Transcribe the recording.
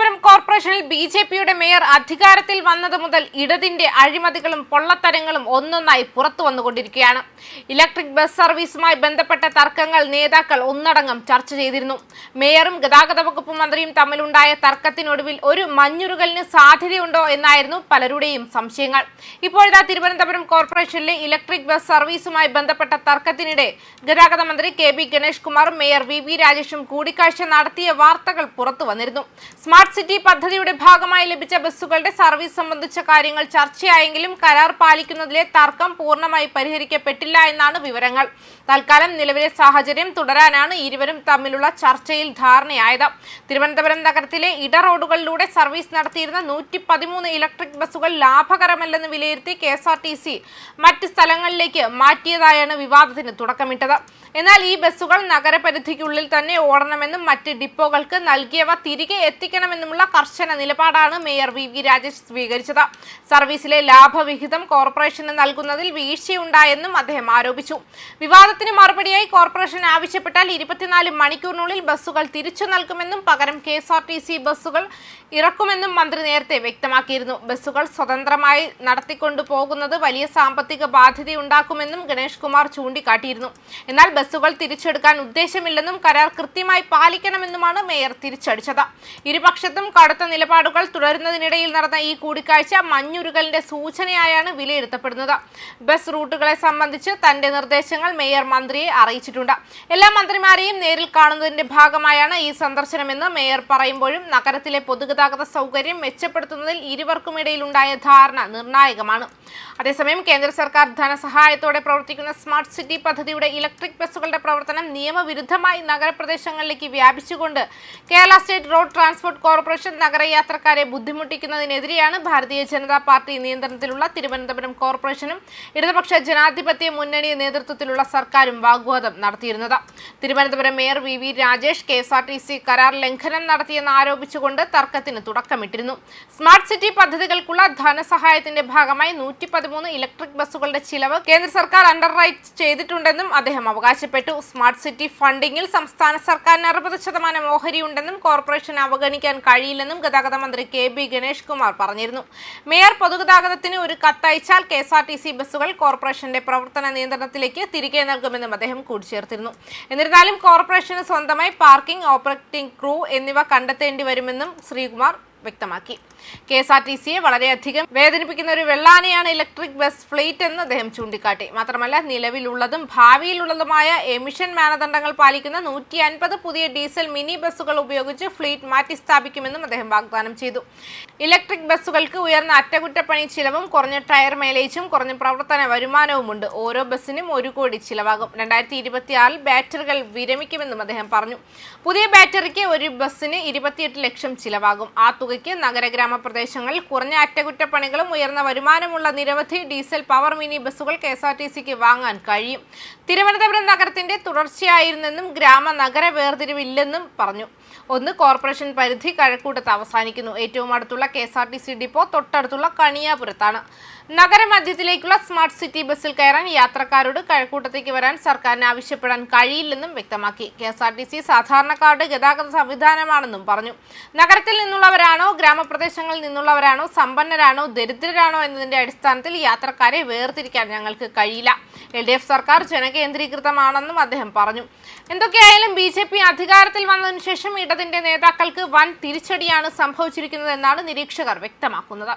തിരുവനന്തപുരം കോർപ്പറേഷനിൽ B J പിയുടെ mayor അധികാരത്തിൽ വന്നത് മുതൽ ഇടതിന്റെ അഴിമതികളും പൊള്ളത്തരങ്ങളും ഒന്നൊന്നായി പുറത്തു വന്നുകൊണ്ടിരിക്കുകയാണ്. ഇലക്ട്രിക് ബസ് സർവീസുമായി ബന്ധപ്പെട്ട തർക്കങ്ങൾ നേതാക്കൾ ഒന്നടങ്കം ചർച്ച ചെയ്തിരുന്നു. മേയറും ഗതാഗത വകുപ്പ് മന്ത്രിയും തമ്മിലുണ്ടായ തർക്കത്തിനൊടുവിൽ ഒരു മഞ്ഞുരുകലിന് സാധ്യതയുണ്ടോ എന്നായിരുന്നു പലരുടെയും സംശയങ്ങൾ. ഇപ്പോഴത്തെ തിരുവനന്തപുരം കോർപ്പറേഷനിലെ ഇലക്ട്രിക് ബസ് സർവീസുമായി ബന്ധപ്പെട്ട തർക്കത്തിനിടെ ഗതാഗത മന്ത്രി കെ ബി ഗണേഷ് കുമാറും മേയർ വി വി രാജേഷും കൂടിക്കാഴ്ച നടത്തിയ വാർത്തകൾ പുറത്തു വന്നിരുന്നു. സ്മാർട്ട് സിറ്റി പദ്ധതിയുടെ ഭാഗമായി ലഭിച്ച ബസ്സുകളുടെ സർവീസ് സംബന്ധിച്ച കാര്യങ്ങൾ ചർച്ചയായെങ്കിലും കരാർ പാലിക്കുന്നതിലെ തർക്കം പൂർണമായി പരിഹരിക്കപ്പെട്ടില്ല എന്നാണ് വിവരങ്ങൾ. തൽക്കാലം നിലവിലെ സാഹചര്യം തുടരാനാണ് ഇരുവരും തമ്മിലുള്ള ചർച്ചയിൽ ധാരണയായത്. തിരുവനന്തപുരം നഗരത്തിലെ ഇട റോഡുകളിലൂടെ സർവീസ് നടത്തിയിരുന്ന നൂറ്റി പതിമൂന്ന് ഇലക്ട്രിക് ബസ്സുകൾ ലാഭകരമല്ലെന്ന് വിലയിരുത്തി K S R T C മറ്റ് സ്ഥലങ്ങളിലേക്ക് മാറ്റിയതായാണ് വിവാദത്തിന് തുടക്കമിട്ടത്. എന്നാൽ ഈ ബസ്സുകൾ നഗരപരിധിക്കുള്ളിൽ തന്നെ ഓടണമെന്നും മറ്റ് ഡിപ്പോകൾക്ക് നൽകിയവ തിരികെ എത്തിക്കണമെന്നുമുള്ള കർശന നിലപാടാണ് മേയർ വി വി രാജേഷ് സ്വീകരിച്ചത്. സർവീസിലെ ലാഭവിഹിതം കോർപ്പറേഷന് നൽകുന്നതിൽ വീഴ്ചയുണ്ടായെന്നും അദ്ദേഹം ആരോപിച്ചു. വിവാദത്തിന് മറുപടിയായി കോർപ്പറേഷൻ ആവശ്യപ്പെട്ടാൽ ഇരുപത്തിനാല് മണിക്കൂറിനുള്ളിൽ ബസ്സുകൾ തിരിച്ചു നൽകുമെന്നും പകരം K S R T C ബസ്സുകൾ ഇറക്കുമെന്നും മന്ത്രി നേരത്തെ വ്യക്തമാക്കിയിരുന്നു. ബസ്സുകൾ സ്വതന്ത്രമായി നടത്തിക്കൊണ്ടു പോകുന്നത് വലിയ സാമ്പത്തിക ബാധ്യതയുണ്ടാക്കുമെന്നും ഗണേഷ് കുമാർ ചൂണ്ടിക്കാട്ടിയിരുന്നു. എന്നാൽ ബസ്സുകൾ തിരിച്ചെടുക്കാൻ ഉദ്ദേശമില്ലെന്നും കരാർ കൃത്യമായി പാലിക്കണമെന്നുമാണ് മേയർ തിരിച്ചടിച്ചത്. ഇരുപക്ഷത്തും കടുത്ത നിലപാടുകൾ തുടരുന്നതിനിടയിൽ നടന്ന ഈ കൂടിക്കാഴ്ച മഞ്ഞുരുകലിന്റെ സൂചനയായാണ് വിലയിരുത്തപ്പെടുന്നത്. ബസ് റൂട്ടുകളെ സംബന്ധിച്ച് തന്റെ നിർദ്ദേശങ്ങൾ മേയർ മന്ത്രിയെ അറിയിച്ചിട്ടുണ്ട്. എല്ലാ മന്ത്രിമാരെയും നേരിൽ കാണുന്നതിന്റെ ഭാഗമായാണ് ഈ സന്ദർശനമെന്ന് മേയർ പറയുമ്പോഴും നഗരത്തിലെ പൊതുഗതാഗത സൗകര്യം മെച്ചപ്പെടുത്തുന്നതിൽ ഇരുവർക്കുമിടയിലുണ്ടായ ധാരണ നിർണായകമാണ്. അതേസമയം കേന്ദ്ര സർക്കാർ ധനസഹായത്തോടെ പ്രവർത്തിക്കുന്ന സ്മാർട്ട് സിറ്റി പദ്ധതിയുടെ ഇലക്ട്രിക് ബസ്സുകളുടെ പ്രവർത്തനം നിയമവിരുദ്ധമായി നഗരപ്രദേശങ്ങളിലേക്ക് വ്യാപിച്ചുകൊണ്ട് Kerala state road transport corporation നഗരയാത്രക്കാരെ ബുദ്ധിമുട്ടിക്കുന്നതിനെതിരെയാണ് ഭാരതീയ ജനതാ പാർട്ടി നിയന്ത്രണത്തിലുള്ള തിരുവനന്തപുരം കോർപ്പറേഷനും ഇടതുപക്ഷ ജനാധിപത്യ മുന്നണി നേതൃത്വത്തിലുള്ള സർക്കാരും വാഗ്വാദം നടത്തിയിരുന്നത്. Thiruvananthapuram mayor V V Rajesh K S R T C കരാർ ലംഘനം നടത്തിയെന്ന് ആരോപിച്ചുകൊണ്ട് തർക്കത്തിന് തുടക്കമിട്ടിരുന്നു. സ്മാർട്ട് സിറ്റി പദ്ധതികൾക്കുള്ള ധനസഹായത്തിന്റെ ഭാഗമായി നൂറ്റി പതിമൂന്ന് ഇലക്ട്രിക് ബസ്സുകളുടെ ചിലവ് കേന്ദ്ര സർക്കാർ അണ്ടർ റൈറ്റ് ചെയ്തിട്ടുണ്ടെന്നും അദ്ദേഹം അവകാശപ്പെട്ടു. സ്മാർട്ട് സിറ്റി ഫണ്ടിങ്ങിൽ സംസ്ഥാന സർക്കാരിന് അറുപത് ശതമാനം ഓഹരിയുണ്ടെന്നും കോർപ്പറേഷൻ അവഗണിക്കാൻ കഴിയില്ലെന്നും ഗതാഗത മന്ത്രി കെ ബി ഗണേഷ് കുമാർ പറഞ്ഞിരുന്നു. മേയർ പൊതുഗതാഗതത്തിന് ഒരു കത്തയച്ചാൽ K S R T C ബസ്സുകൾ കോർപ്പറേഷന്റെ പ്രവർത്തന നിയന്ത്രണത്തിലേക്ക് തിരികെ നൽകുമെന്നും അദ്ദേഹം കൂട്ടിച്ചേർത്തിരുന്നു എന്നിരുന്നാലും കോർപ്പറേഷന് സ്വന്തമായി പാർക്കിംഗ് ഓപ്പറേറ്റിംഗ് ക്രൂ എന്നിവ കണ്ടെത്തേണ്ടി വരുമെന്നും ശ്രീകുമാർ വ്യക്തമാക്കി. കെ എസ് ആർ ടി സിയെ വളരെയധികം വേദനിപ്പിക്കുന്ന ഒരു വെള്ളാനയാണ് ഇലക്ട്രിക് ബസ് ഫ്ലീറ്റ് എന്ന് അദ്ദേഹം ചൂണ്ടിക്കാട്ടി. മാത്രമല്ല നിലവിലുള്ളതും ഭാവിയിലുള്ളതുമായ എമിഷൻ മാനദണ്ഡങ്ങൾ പാലിക്കുന്ന നൂറ്റി അൻപത് പുതിയ ഡീസൽ മിനി ബസ്സുകൾ ഉപയോഗിച്ച് ഫ്ലീറ്റ് മാറ്റിസ്ഥാപിക്കുമെന്നും അദ്ദേഹം വാഗ്ദാനം ചെയ്തു. ഇലക്ട്രിക് ബസ്സുകൾക്ക് ഉയർന്ന അറ്റകുറ്റപ്പണി ചിലവും കുറഞ്ഞ ടയർ മൈലേജും കുറഞ്ഞ പ്രവർത്തന വരുമാനവുമുണ്ട്. ഓരോ ബസ്സിനും ഒരു കോടി ചിലവാകും. രണ്ടായിരത്തി ഇരുപത്തിയാറിൽ ബാറ്ററികൾ വിരമിക്കുമെന്നും അദ്ദേഹം പറഞ്ഞു. പുതിയ ബാറ്ററിക്ക് ഒരു ബസ്സിന് ഇരുപത്തിയെട്ട് ലക്ഷം ചിലവാകും. ആ തുകയ്ക്ക് നഗരഗ്രാമ പ്രദേശങ്ങളിൽ കുറഞ്ഞ അറ്റകുറ്റപ്പണികളും ഉയർന്ന വരുമാനമുള്ള നിരവധി ഡീസൽ പവർ മിനി ബസ്സുകൾ കെ എസ് ആർ ടി സിക്ക് വാങ്ങാൻ കഴിയും. തിരുവനന്തപുരം നഗരത്തിന്റെ തുടർച്ചയായിരുന്നെന്നും ഗ്രാമ നഗര വേർതിരിവില്ലെന്നും പറഞ്ഞു. ഒന്ന് കോർപ്പറേഷൻ പരിധി കഴക്കൂട്ടത്ത് അവസാനിക്കുന്നു. ഏറ്റവും അടുത്തുള്ള K S R T C depot തൊട്ടടുത്തുള്ള കണിയാപുരത്താണ്. നഗരമധ്യത്തിലേക്കുള്ള സ്മാർട്ട് സിറ്റി ബസ്സിൽ കയറാൻ യാത്രക്കാരോട് കഴക്കൂട്ടത്തേക്ക് വരാൻ സർക്കാരിന് ആവശ്യപ്പെടാൻ കഴിയില്ലെന്നും വ്യക്തമാക്കി. K S R T C സാധാരണക്കാരുടെ ഗതാഗത സംവിധാനമാണെന്നും പറഞ്ഞു. നഗരത്തിൽ നിന്നുള്ളവരാണോ ഗ്രാമപ്രദേശങ്ങളിൽ നിന്നുള്ളവരാണോ സമ്പന്നരാണോ ദരിദ്രരാണോ എന്നതിന്റെ അടിസ്ഥാനത്തിൽ യാത്രക്കാരെ വേർതിരിക്കാൻ ഞങ്ങൾക്ക് കഴിയില്ല. എൽ ഡി എഫ് സർക്കാർ ജനകേന്ദ്രീകൃതമാണെന്നും അദ്ദേഹം പറഞ്ഞു. എന്തൊക്കെയായാലും ബി ജെ പി അധികാരത്തിൽ വന്നതിനു ശേഷം ഇടതിന്റെ നേതാക്കൾക്ക് വൻ തിരിച്ചടിയാണ് സംഭവിച്ചിരിക്കുന്നതെന്നാണ് നിരീക്ഷകർ വ്യക്തമാക്കുന്നത്.